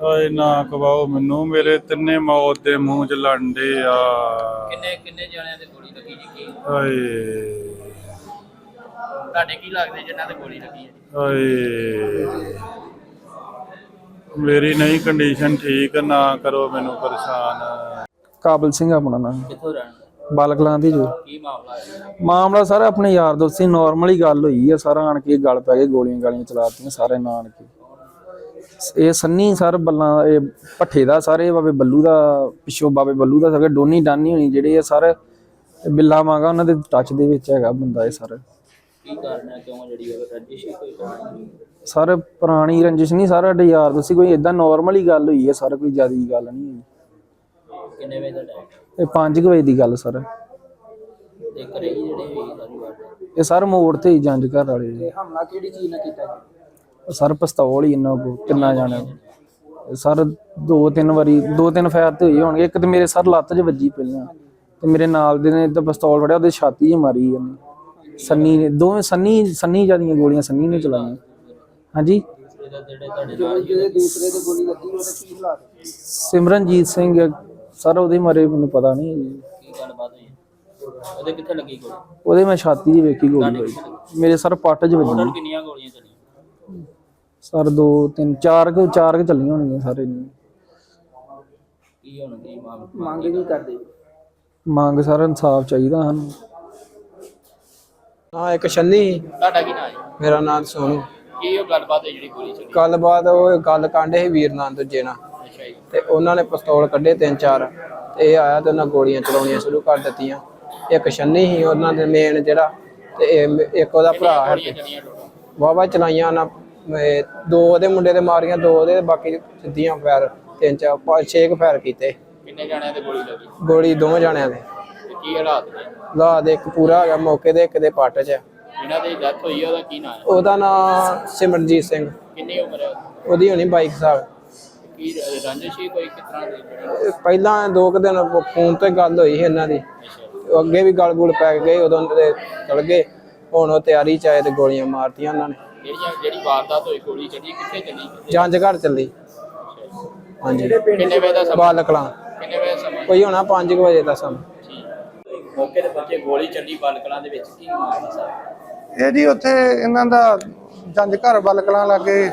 ਓਏ ਨਾ ਕਵਾਓ ਮੈਨੂੰ ਮੇਰੇ ਤਿੰਨੇ ਮੌਤ ਦੇ ਮੂੰਹ ਚ ਲੰਡੇ ਆ। ਕਿੰਨੇ ਕਿੰਨੇ ਜਣਿਆਂ ਤੇ ਗੋਲੀ ਲੱਗੀ ਜੀ? ਕੀ? ਓਏ ਤੁਹਾਡੇ ਕੀ ਲੱਗਦੇ ਜਿਨ੍ਹਾਂ ਤੇ ਗੋਲੀ ਲੱਗੀ ਹੈ? ਓਏ ਮੇਰੀ ਨਹੀਂ ਕੰਡੀਸ਼ਨ ਠੀਕ ਨਾ ਕਰੋ ਮੈਨੂੰ ਪਰੇਸ਼ਾਨ। ਕਾਬਲ ਸਿੰਘ ਆਪਣਾ ਨਾਮ। ਕਿੱਥੋਂ ਰਹਿਣ ਬਾਲਕਲਾਂ ਦੀ ਜੋ। ਕੀ ਮਾਮਲਾ ਹੈ? ਮਾਮਲਾ ਸਾਰਾ ਆਪਣੇ ਯਾਰ ਦੋਸਤੀ ਨਾਰਮਲ ਹੀ ਗੱਲ ਹੋਈ ਆ। ਸਾਰਾ ਆਣ ਕੇ ਗੱਲ ਪੈ ਗਏ ਗੋਲੀਆਂ ਗਾਲੀਆਂ ਚਲਾਤੀਆਂ ਸਾਰੇ ਨਾਨ ਕੇ ਇਹ ਸੰਨੀ ਸਰ ਬੱਲਾਂ ਇਹ ਪੱਠੇ ਦਾ ਸਾਰੇ ਬਾਬੇ ਬੱਲੂ ਦਾ ਪਿੱਛੋਂ ਬਾਬੇ ਬੱਲੂ ਦਾ ਸਾਰੇ ਡੋਨੀ ਡਾਨੀ ਹੋਣੀ ਜਿਹੜੇ ਆ ਸਰ ਬਿੱਲਾ ਮਾਗਾ ਉਹਨਾਂ ਦੇ ਟੱਚ ਦੇ ਵਿੱਚ ਹੈਗਾ ਬੰਦਾ ਇਹ ਸਰ। ਕੀ ਕਾਰਨ ਹੈ? ਕਿਉਂ ਜਿਹੜੀ ਉਹ ਰੰਜਿਸ਼ ਹੀ ਕੋਈ ਕਹਾਣੀ ਸਰ ਪੁਰਾਣੀ ਰੰਜਿਸ਼ ਨਹੀਂ ਸਾਰਾ ਸਾਡੇ ਯਾਰ ਦੋਸਤੀ ਕੋਈ ਇਦਾਂ ਨਾਰਮਲ ਹੀ ਗੱਲ ਹੋਈ ਹੈ ਸਰ ਕੋਈ ਜ਼ਿਆਦੀ ਗੱਲ ਨਹੀਂ ਹੋਈ। ਕਿੰਨੇ ਵਜੇ ਦਾ ਟਾਈਮ ਇਹ 5 ਵਜੇ ਦੀ ਗੱਲ ਸਰ। ਤੇ ਘਰੇ ਜਿਹੜੇ ਇਹ ਸਰ ਮੋੜ ਤੇ ਹੀ ਜੰਜ ਘਰ ਵਾਲੇ। ਹਮਲਾ ਕਿਹੜੀ ਚੀਜ਼ ਨਾਲ ਕੀਤਾ? ਜੀ ਸਰ ਪਿਸਤੌਲ ਹੀ ਇੰਨਾ ਕੋ ਕਿੰਨਾ ਜਾਣਾ ਸਰ ਦੋ ਤਿੰਨ ਵਾਰੀ ਦੋ ਤਿੰਨ ਫਾਇਰ ਤੇ ਹੋਈ ਹੋਣਗੇ। ਇੱਕ ਤੇ ਮੇਰੇ ਸਰ ਲੱਤ 'ਚ ਵੱਜੀ ਪਹਿਲਾਂ ਤੇ ਮੇਰੇ ਨਾਲ ਦੇ ਨੇ ਤਾਂ ਪਿਸਤੌਲ ਫੜਿਆ ਉਹਦੇ ਛਾਤੀ 'ਚ ਮਾਰੀ ਇਹਨੇ। ਸੰਨੀ ਨੇ ਦੋਵੇਂ ਸੰਨੀ ਸੰਨੀ ਜਿਆਦੀਆਂ ਗੋਲੀਆਂ ਸੰਨੀ ਨੇ ਚਲਾਈਆਂ। ਹਾਂਜੀ? ਸਿਮਰਨਜੀਤ ਸਿੰਘ ਸਰ ਉਹਦੇ ਮਾਰੇ ਮੈਨੂੰ ਪਤਾ ਨਹੀਂ। ਕੀ ਗੱਲਬਾਤ ਹੋਈ ਉਹਦੇ ਕਿੱਥੇ ਲੱਗੀ ਗੋਲੀ? ਉਹਦੇ ਮੈਂ ਛਾਤੀ 'ਚ ਵੇਖੀ ਗੋਲੀ। ਮੇਰੇ ਸਰ ਪੱਟ 'ਚ ਵੱਜੀ। ਕਿੰਨੀਆਂ ਗੋਲੀਆਂ ਚੱਲੀਆਂ? ਸਰ ਦੋ ਤਿੰਨ ਚਾਰ ਕੁ ਚਾਰ ਕੁ ਚੱਲੀਆਂ ਹੋਣਗੀਆਂ ਸਾਰੇ ਨੇ ਕੀ ਹੁਣ ਕੀ ਮਾਮਲਾ ਮੰਗ ਕੀ ਕਰਦੇ? ਮੰਗ ਸਰ ਇਨਸਾਫ ਚਾਹੀਦਾ ਸਾਨੂੰ। ਹਾਂ ਇੱਕ ਛੰਨੀ ਤੁਹਾਡਾ ਕੀ ਨਾਮ ਹੈ ਮੇਰਾ ਨਾਮ ਸੋਨੂ। ਕੀ ਉਹ ਗੱਲਬਾਤ ਹੈ ਜਿਹੜੀ ਗੋਲੀ ਚੱਲੀ? ਗੱਲਬਾਤ ਉਹ ਗੱਲ ਕਾਂਡੇ ਸੀ ਵੀਰ ਨਾਲ ਦੂਜੇ ਨਾਲ। ਅੱਛਾ ਜੀ। ਤੇ ਉਹਨਾਂ ਨੇ ਪਿਸਤੌਲ ਕੱਢੇ ਤਿੰਨ ਚਾਰ। ਤੇ ਇਹ ਆਇਆ ਤੇ ਉਹਨਾਂ ਗੋਲੀਆਂ ਚਲਾਉਣੀਆਂ ਸ਼ੁਰੂ ਕਰ ਦਿੱਤੀਆਂ। ਇੱਕ ਛੰਨੀ ਸੀ ਉਹਨਾਂ ਦੇ ਮੇਨ ਜਿਹੜਾ। ਤੇ ਇਹ ਇੱਕ ਉਹਦਾ ਭਰਾ ਹੈ ਗੋਲੀਆਂ ਚੱਲੀਆਂ ਟੋਟਲ ਵਾਵਾ ਚਲਾਈਆਂ ਉਹਨਾਂ ਦੋ ਉਹਦੇ ਮੁੰਡੇ ਦੇ ਮਾਰੀਆਂ ਦੋ ਉਹਦੇ ਤੇ ਬਾਕੀ ਸਿੱਧੀਆਂ ਫੈਰ ਤਿੰਨ ਚਾਰ ਪੰਜ ਛੇ ਕੁ ਫੈਰ ਕੀਤੇ। ਕਿੰਨੇ ਜਣਿਆਂ ਤੇ ਗੋਲੀ ਲੱਗੀ? ਗੋਲੀ ਦੋਵੇਂ ਜਾਣਿਆਂ ਦੇ। ਤੇ ਕੀ ਹਾਲਾਤ ਨੇ? ਲਾ ਦੇ ਇੱਕ ਪੂਰਾ ਹੈਗਾ ਮੌਕੇ ਦੇ ਇੱਕ ਦੇ ਪੱਟ 'ਚ। ਜਿਨ੍ਹਾਂ ਦੀ ਡੈਥ ਹੋਈ ਉਹਦਾ ਕੀ ਨਾਮ ਹੈ? ਉਹਦਾ ਨਾਮ ਸਿਮਰਨਜੀਤ ਸਿੰਘ। ਕਿੰਨੀ ਉਮਰ ਹੈ ਉਹਦੀ? ਉਹਦੀ ਹੋਣੀ 22 ਸਾਲ। ਤੇ ਕੀ ਰੰਜਿਸ਼ ਹੀ ਕੋਈ ਕਿਸ ਤਰ੍ਹਾਂ ਦੀ ਜਿਹੜੀ? ਪਹਿਲਾਂ ਦੋ ਕੁ ਦਿਨ ਫੋਨ ਤੇ ਗੱਲ ਹੋਈ ਸੀ ਇਹਨਾਂ ਦੀ। ਅੱਛਾ ਉਹ ਅੱਗੇ ਵੀ ਗਲ ਗੁਲ ਪੈ ਗਏ ਉਦੋਂ ਦੇ ਚਲ ਗਏ। ਹੁਣ ਉਹ ਤਿਆਰੀ ਚ ਆਏ ਤੇ ਗੋਲੀਆਂ ਮਾਰਤੀਆਂ ਉਹਨਾਂ ਨੇ। ਜਿਹੜੀਆਂ ਜਿਹੜੀ ਵਾਰਦਾਤ ਹੋਈ ਗੋਲੀ ਚੱਲੀ ਕਿੱਥੇ ਚੱਲੀ? ਜੰਜ ਘਰ ਚੱਲੀ। ਹਾਂਜੀ। ਕਿੰਨੇ ਵਜੇ ਦਾ ਸਮਾਂ? ਬਾਲ ਕਲਾਂ ਕਿੰਨੇ ਵਜੇ ਦਾ ਸਮਾਂ? ਕੋਈ ਹੋਣਾ 5 ਵਜੇ ਦਾ ਸਮਾਂ। ਠੀਕ। ਮੌਕੇ ਤੇ ਬੱਚੇ ਗੋਲੀ ਚੱਲੀ ਬਲਕਲਾਂ ਦੇ ਵਿੱਚ। ਕੀ ਮਾਮਲਾ ਸਰ ਇਹ ਜੀ ਉੱਥੇ ਇਹਨਾਂ ਦਾ ਜੰਜ ਘਰ ਬਲਕਲਾਂ ਲਾਗੇ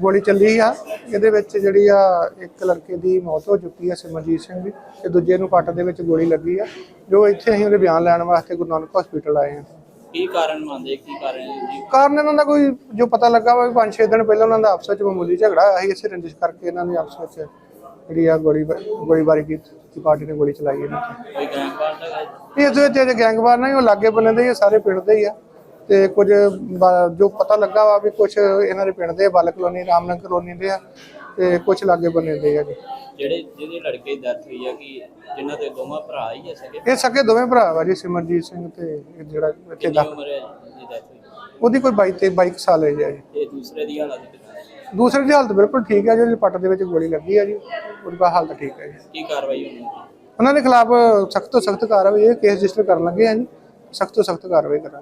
ਗੋਲੀ ਚੱਲੀ ਆ। ਇਹਦੇ ਵਿੱਚ ਜਿਹੜੀ ਆ ਇੱਕ ਲੜਕੇ ਦੀ ਮੌਤ ਹੋ ਚੁੱਕੀ ਆ ਸਿਮਰਜੀਤ ਸਿੰਘ ਦੀ। ਤੇ ਦੂਜੇ ਨੂੰ ਪੱਟ ਦੇ ਵਿੱਚ ਗੋਲੀ ਲੱਗੀ ਆ। ਜੋ ਇੱਥੇ ਅਸੀਂ ਉਹਦੇ ਬਿਆਨ ਲੈਣ ਵਾਸਤੇ ਗੁਰੂ ਨਾਨਕ ਹਸਪੀਟਲ ਆਏ ਆ। ਕੀ ਕਾਰਨ ਮੰਨਦੇ ਕੀ ਕਾਰਨ ਹੈ ਜੀ? ਕਾਰਨ ਇਹਨਾਂ ਦਾ ਕੋਈ ਜੋ ਪਤਾ ਲੱਗਾ ਵਾ 5-6 ਦਿਨ ਪਹਿਲਾਂ ਉਹਨਾਂ ਦਾ ਆਪਸ ਵਿੱਚ ਮਾਮੂਲੀ ਝਗੜਾ ਸੀ ਇਸੇ ਰੰਜਿਸ਼ ਕਰਕੇ ਇਹਨਾਂ ਨੇ ਆਪਸ ਵਿੱਚ ਜਿਹੜੀ ਆ ਗੋਲੀ ਗੋਲੀਬਾਰੀ ਕੀਤੀ ਪਾਰਟੀ ਨੇ ਗੋਲੀ ਚਲਾਈ ਇਹਨਾਂ ਤੇ ਕੋਈ ਗੈਂਗਵਾਰ ਦਾ ਹੈ? ਇਹ ਇਸ ਦੇ ਵਿੱਚ ਜਿਹੜੇ ਗੈਂਗਵਾਰ ਨੇ ਉਹ ਲਾਗੇ ਬੰਨੇ ਦੇ ਹੀ ਆ, ਸਾਰੇ ਪਿੰਡ ਦੇ ਹੀ ਆ। ਤੇ ਕੁਝ ਬ- ਜੋ ਪਤਾ ਲੱਗਾ ਵਾ ਵੀ ਕੁਝ ਇਹਨਾਂ ਦੇ ਪਿੰਡ ਦੇ ਆ, ਬਲ ਕਲੋਨੀ ਰਾਮਨਗਰ ਕਲੋਨੀ ਦੇ ਆ। ਤੇ ਕੁਝ ਲਾਗੇ ਬੰਨੇ ਦੇ ਆ ਜੀ। ਜਿਹੜੇ ਜਿਹਦੇ ਲੜਕੇ ਦੀ ਡੈਥ ਹੋਈ ਹੈ ਕਿ ਜਿਨ੍ਹਾਂ ਦੇ ਦੋਵਾਂ ਭਰਾ ਹੀ ਹੈ ਸਕੇ ਇਹ ਸਕੇ ਦੋਵੇਂ ਭਰਾ ਵਾ ਜੀ ਸਿਮਰਜੀਤ ਸਿੰਘ ਤੇ ਇਹ ਜਿਹੜਾ ਇੱਥੇ ਕਿੰਨੀ ਦਾ ਉਮਰ ਹੈ ਜੀ ਡੈਥ ਹੋਈ ਉਹਦੀ ਕੋਈ 22 ਤੇ 22 ਸਾਲ ਹੈ ਜੀ ਤੇ ਦੂਸਰੇ ਦੀ ਹਾਲਤ ਕਿੱਦਾਂ ਹੈ? ਦੂਸਰੇ ਦੀ ਹਾਲਤ ਬਿਲਕੁਲ ਠੀਕ ਹੈ ਜਿਹੜੀ ਪੱਟ ਦੇ ਵਿੱਚ ਗੋਲੀ ਲੱਗੀ ਆ ਜੀ ਉਹਦੀ ਬਾ ਹਾਲਤ ਠੀਕ ਹੈ ਜੀ ਕੀ ਕਾਰਵਾਈ ਹੋਣੀ ਹੈ? ਉਹਨਾਂ ਦੇ ਖਿਲਾਫ ਸਖਤ ਤੋਂ ਸਖਤ ਕਾਰਵਾਈ ਇਹ ਕੇਸ ਰਜਿਸਟਰ ਕਰਨ ਲੱਗੇ ਆ ਜੀ ਸਖਤ ਤੋਂ ਸਖਤ ਕਾਰਵਾਈ ਕਰਾਂਗੇ